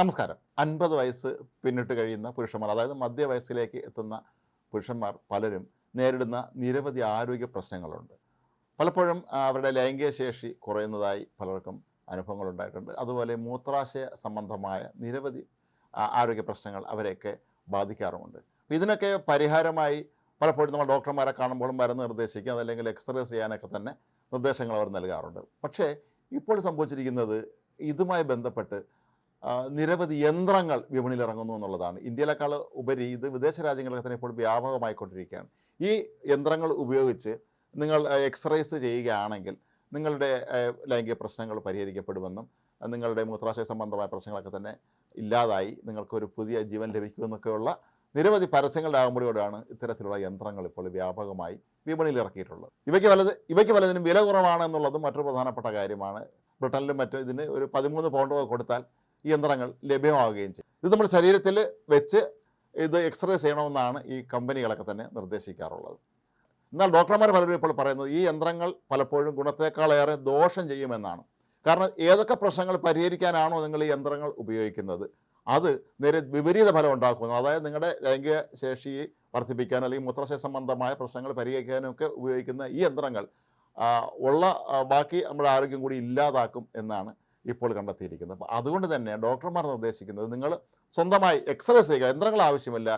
നമസ്കാരം. അൻപത് വയസ്സ് പിന്നിട്ട് കഴിയുന്ന പുരുഷന്മാർ അതായത് മധ്യവയസ്സിലേക്ക് എത്തുന്ന പുരുഷന്മാർ പലരും നേരിടുന്ന നിരവധി ആരോഗ്യ പ്രശ്നങ്ങളുണ്ട്. പലപ്പോഴും അവരുടെ ലൈംഗിക ശേഷി കുറയുന്നതായി പലർക്കും അനുഭവങ്ങളുണ്ടായിട്ടുണ്ട്. അതുപോലെ മൂത്രാശയ സംബന്ധമായ നിരവധി ആരോഗ്യ പ്രശ്നങ്ങൾ അവരെയൊക്കെ ബാധിക്കാറുമുണ്ട്. ഇതിനൊക്കെ പരിഹാരമായി പലപ്പോഴും നമ്മൾ ഡോക്ടർമാരെ കാണുമ്പോൾ മരുന്ന് നിർദ്ദേശിക്കും അതല്ലെങ്കിൽ എക്സർസൈസ് ചെയ്യാനൊക്കെ തന്നെ നിർദ്ദേശങ്ങൾ അവർ നൽകാറുണ്ട്. പക്ഷേ ഇപ്പോൾ സംഭവിച്ചിരിക്കുന്നത് ഇതുമായി ബന്ധപ്പെട്ട് നിരവധി യന്ത്രങ്ങൾ വിപണിയിൽ ഇറങ്ങുന്നു എന്നുള്ളതാണ്. ഇന്ത്യയിലേക്കാൾ ഉപരി ഇത് വിദേശ രാജ്യങ്ങളിൽ തന്നെ ഇപ്പോൾ വ്യാപകമായിക്കൊണ്ടിരിക്കുകയാണ്. ഈ യന്ത്രങ്ങൾ ഉപയോഗിച്ച് നിങ്ങൾ എക്സറേസ് ചെയ്യുകയാണെങ്കിൽ നിങ്ങളുടെ ലൈംഗിക പ്രശ്നങ്ങൾ പരിഹരിക്കപ്പെടുമെന്നും നിങ്ങളുടെ മൂത്രാശയ സംബന്ധമായ പ്രശ്നങ്ങളൊക്കെ തന്നെ ഇല്ലാതായി നിങ്ങൾക്കൊരു പുതിയ ജീവൻ ലഭിക്കുമെന്നൊക്കെയുള്ള നിരവധി പരസ്യങ്ങളുടെ ആകുമ്പോഴോടാണ് ഇത്തരത്തിലുള്ള യന്ത്രങ്ങൾ ഇപ്പോൾ വ്യാപകമായി വിപണിയിൽ ഇറക്കിയിട്ടുള്ളത്. ഇവയ്ക്ക് വലത് ഇവയ്ക്ക് വലതിനും വില കുറവാണ് എന്നുള്ളതും മറ്റൊരു പ്രധാനപ്പെട്ട കാര്യമാണ്. ബ്രിട്ടനിലും മറ്റും ഇതിന് ഒരു പതിമൂന്ന് പൗണ്ട് കൊടുത്താൽ യന്ത്രങ്ങൾ ലഭ്യമാവുകയും ചെയ്യും. ഇത് നമ്മുടെ ശരീരത്തിൽ വെച്ച് ഇത് എക്സ്റേ ചെയ്യണമെന്നാണ് ഈ കമ്പനികളൊക്കെ തന്നെ നിർദ്ദേശിക്കാറുള്ളത്. എന്നാൽ ഡോക്ടർമാർ പലരും ഇപ്പോൾ പറയുന്നത് ഈ യന്ത്രങ്ങൾ പലപ്പോഴും ഗുണത്തേക്കാളേറെ ദോഷം ചെയ്യുമെന്നാണ്. കാരണം ഏതൊക്കെ പ്രശ്നങ്ങൾ പരിഹരിക്കാനാണോ നിങ്ങൾ ഈ യന്ത്രങ്ങൾ ഉപയോഗിക്കുന്നത് അത് നേരെ വിപരീത ഫലം ഉണ്ടാക്കുന്നു. അതായത് നിങ്ങളുടെ ലൈംഗിക ശേഷി വർദ്ധിപ്പിക്കാനോ അല്ലെങ്കിൽ മൂത്രശയ സംബന്ധമായ പ്രശ്നങ്ങൾ പരിഹരിക്കാനും ഒക്കെ ഉപയോഗിക്കുന്ന ഈ യന്ത്രങ്ങൾ ഉള്ള ബാക്കി നമ്മുടെ ആരോഗ്യം കൂടി ഇല്ലാതാക്കും എന്നാണ് ഇപ്പോൾ കണ്ടെത്തിയിരിക്കുന്നത് അപ്പോൾ അതുകൊണ്ട് തന്നെ ഡോക്ടർമാർ നിർദ്ദേശിക്കുന്നത് നിങ്ങൾ സ്വന്തമായി എക്സർസൈസ് ചെയ്യുക. യന്ത്രങ്ങൾ ആവശ്യമില്ല.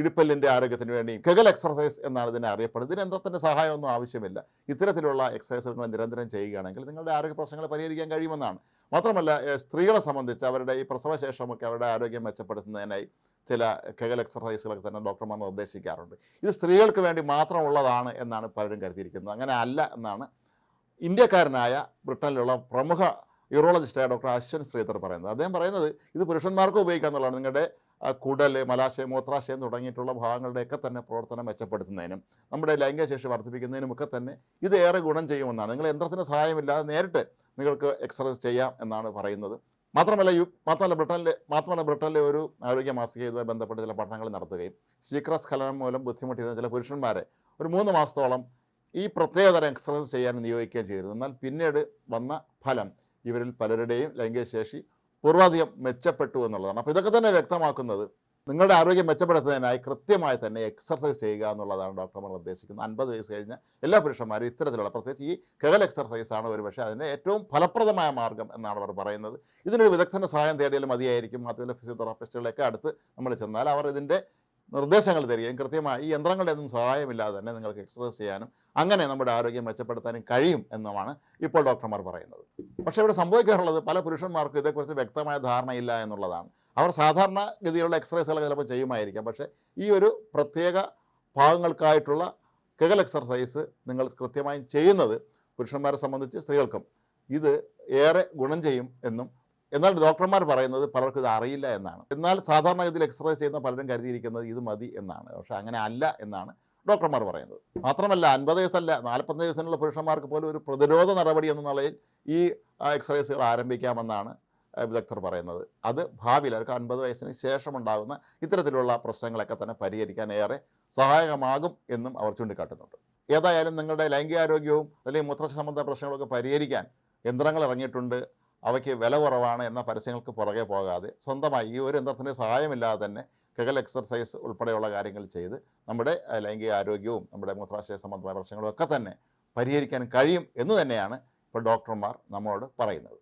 ഇടുപ്പല്ലിന്റെ ആരോഗ്യത്തിന് വേണ്ടി കെഗൽ എക്സർസൈസ് എന്നാണ് ഇതിനെ അറിയപ്പെടുന്നത്. ഇതിന് യന്ത്രത്തിന്റെ സഹായമൊന്നും ആവശ്യമില്ല. ഇത്തരത്തിലുള്ള എക്സസൈസുകൾ നിരന്തരം ചെയ്യുകയാണെങ്കിൽ നിങ്ങളുടെ ആരോഗ്യ പ്രശ്നങ്ങൾ പരിഹരിക്കാൻ കഴിയുമെന്നാണ്. മാത്രമല്ല സ്ത്രീകളെ സംബന്ധിച്ച് അവരുടെ ഈ പ്രസവശേഷമൊക്കെ അവരുടെ ആരോഗ്യം മെച്ചപ്പെടുത്തുന്നതിനായി ചില കെഗൽ എക്സർസൈസുകളൊക്കെ തന്നെ ഡോക്ടർമാർ നിർദ്ദേശിക്കാറുണ്ട്. ഇത് സ്ത്രീകൾക്ക് വേണ്ടി മാത്രമുള്ളതാണ് എന്നാണ് പലരും കരുതിയിരിക്കുന്നത്. അങ്ങനെ അല്ല എന്നാണ് ഇന്ത്യക്കാരനായ ബ്രിട്ടനിലുള്ള പ്രമുഖ യൂറോളജിസ്റ്റായ ഡോക്ടർ അശ്വൻ ശ്രീധർ പറയുന്നത്. അദ്ദേഹം പറയുന്നത് ഇത് പുരുഷന്മാർക്ക് ഉപയോഗിക്കാമെന്നുള്ളതാണ് നിങ്ങളുടെ കുടൽ മലാശയം മൂത്രാശയം തുടങ്ങിയിട്ടുള്ള ഭാഗങ്ങളുടെയൊക്കെ തന്നെ പ്രവർത്തനം മെച്ചപ്പെടുത്തുന്നതിനും നമ്മുടെ ലൈംഗികശേഷി വർദ്ധിപ്പിക്കുന്നതിനുമൊക്കെ തന്നെ ഇത് ഏറെ ഗുണം ചെയ്യുമെന്നാണ്. നിങ്ങൾ യന്ത്രത്തിന് സഹായമില്ലാതെ നേരിട്ട് നിങ്ങൾക്ക് എക്സസൈസ് ചെയ്യാം എന്നാണ് പറയുന്നത്. മാത്രമല്ല യു മാത്രമല്ല ബ്രിട്ടനിലെ മാത്രമല്ല ബ്രിട്ടനിലെ ഒരു ആരോഗ്യ മാസിക ഇതുമായി ബന്ധപ്പെട്ട് ചില പഠനങ്ങൾ നടത്തുകയും ശീക്രസ്ഖലനം മൂലം ബുദ്ധിമുട്ടിയിരുന്ന ചില പുരുഷന്മാരെ ഒരു മൂന്ന് മാസത്തോളം ഈ പ്രത്യേകതരം എക്സസൈസ് ചെയ്യാൻ നിയോഗിക്കുകയും ചെയ്തിരുന്നു. എന്നാൽ പിന്നീട് വന്ന ഫലം ഇവരിൽ പലരുടെയും ലൈംഗികശേഷി പൂർവാധികം മെച്ചപ്പെട്ടു എന്നുള്ളതാണ്. അപ്പോൾ ഇതൊക്കെ തന്നെ വ്യക്തമാക്കുന്നത് നിങ്ങളുടെ ആരോഗ്യം മെച്ചപ്പെടുത്തുന്നതിനായി കൃത്യമായി തന്നെ എക്സർസൈസ് ചെയ്യുക എന്നുള്ളതാണ് ഡോക്ടർമാർ നിർദ്ദേശിക്കുന്നത് അൻപത് വയസ്സ് കഴിഞ്ഞ എല്ലാ പുരുഷന്മാരും ഇത്തരത്തിലുള്ള പ്രത്യേകിച്ച് ഈ കെകൽ ആണ് ഒരുപക്ഷെ അതിന്റെ ഏറ്റവും ഫലപ്രദമായ മാർഗം എന്നാണ് അവർ പറയുന്നത്. ഇതിനൊരു വിദഗ്ധന്റെ സഹായം തേടിയാലും മതിയായിരിക്കും. മാത്രമല്ല ഫിസിയോതെറാപ്പിസ്റ്റുകളൊക്കെ അടുത്ത് നമ്മൾ ചെന്നാൽ അവർ ഇതിന്റെ നിർദ്ദേശങ്ങൾ തരികയും കൃത്യമായി ഈ യന്ത്രങ്ങളുടെ ഒന്നും സഹായമില്ലാതെ തന്നെ നിങ്ങൾക്ക് എക്സർസൈസ് ചെയ്യാനും അങ്ങനെ നമ്മുടെ ആരോഗ്യം മെച്ചപ്പെടുത്താനും കഴിയും എന്നുമാണ് ഇപ്പോൾ ഡോക്ടർമാർ പറയുന്നത്. പക്ഷേ ഇവിടെ സംഭവിക്കാറുള്ളത് പല പുരുഷന്മാർക്കും ഇതേക്കുറിച്ച് വ്യക്തമായ ധാരണയില്ല എന്നുള്ളതാണ്. അവർ സാധാരണ ഗതിയിലുള്ള എക്സസൈസുകൾ ചിലപ്പോൾ ചെയ്യുമായിരിക്കാം. പക്ഷേ ഈ ഒരു പ്രത്യേക ഭാഗങ്ങൾക്കായിട്ടുള്ള കെഗൽ എക്സർസൈസ് നിങ്ങൾ കൃത്യമായും ചെയ്യുന്നത് പുരുഷന്മാരെ സംബന്ധിച്ച് സ്ത്രീകൾക്കും ഇത് ഏറെ ഗുണം ചെയ്യും എന്നും എന്നാൽ ഡോക്ടർമാർ പറയുന്നത് പലർക്കും ഇത് അറിയില്ല എന്നാണ്. എന്നാൽ സാധാരണഗതിയിൽ എക്സർസൈസ് ചെയ്യുന്ന പലരും കരുതിയിരിക്കുന്നത് ഇത് മതി എന്നാണ്. പക്ഷേ അങ്ങനെ അല്ല എന്നാണ് ഡോക്ടർമാർ പറയുന്നത്. മാത്രമല്ല അൻപത് വയസ്സല്ല നാൽപ്പത്തഞ്ച് വയസ്സിനുള്ള പുരുഷന്മാർക്ക് പോലും ഒരു പ്രതിരോധ നടപടി എന്ന നിലയിൽ ഈ എക്സർസൈസുകൾ ആരംഭിക്കാമെന്നാണ് വിദഗ്ധർ പറയുന്നത്. അത് ഭാവിയിൽ അവർക്ക് അൻപത് വയസ്സിന് ശേഷം ഉണ്ടാകുന്ന ഇത്തരത്തിലുള്ള പ്രശ്നങ്ങളൊക്കെ തന്നെ പരിഹരിക്കാൻ ഏറെ സഹായകമാകും എന്നും അവർ ചൂണ്ടിക്കാട്ടുന്നുണ്ട്. ഏതായാലും നിങ്ങളുടെ ലൈംഗികാരോഗ്യവും അല്ലെങ്കിൽ മൂത്രശ സംബന്ധ പ്രശ്നങ്ങളൊക്കെ പരിഹരിക്കാൻ യന്ത്രങ്ങൾ ഇറങ്ങിയിട്ടുണ്ട്. അവയ്ക്ക് വില കുറവാണ് എന്ന പരസ്യങ്ങൾക്ക് പുറകെ പോകാതെ സ്വന്തമായി ഈ ഒരു യന്ത്രത്തിന്റെ സഹായമില്ലാതെ തന്നെ കകൽ എക്സർസൈസ് ഉൾപ്പെടെയുള്ള കാര്യങ്ങൾ ചെയ്ത് നമ്മുടെ ലൈംഗിക ആരോഗ്യവും നമ്മുടെ മൂത്രാശയ സംബന്ധമായ പ്രശ്നങ്ങളും ഒക്കെ തന്നെ പരിഹരിക്കാൻ കഴിയും എന്ന് തന്നെയാണ് ഇപ്പോൾ ഡോക്ടർമാർ നമ്മളോട് പറയുന്നത്.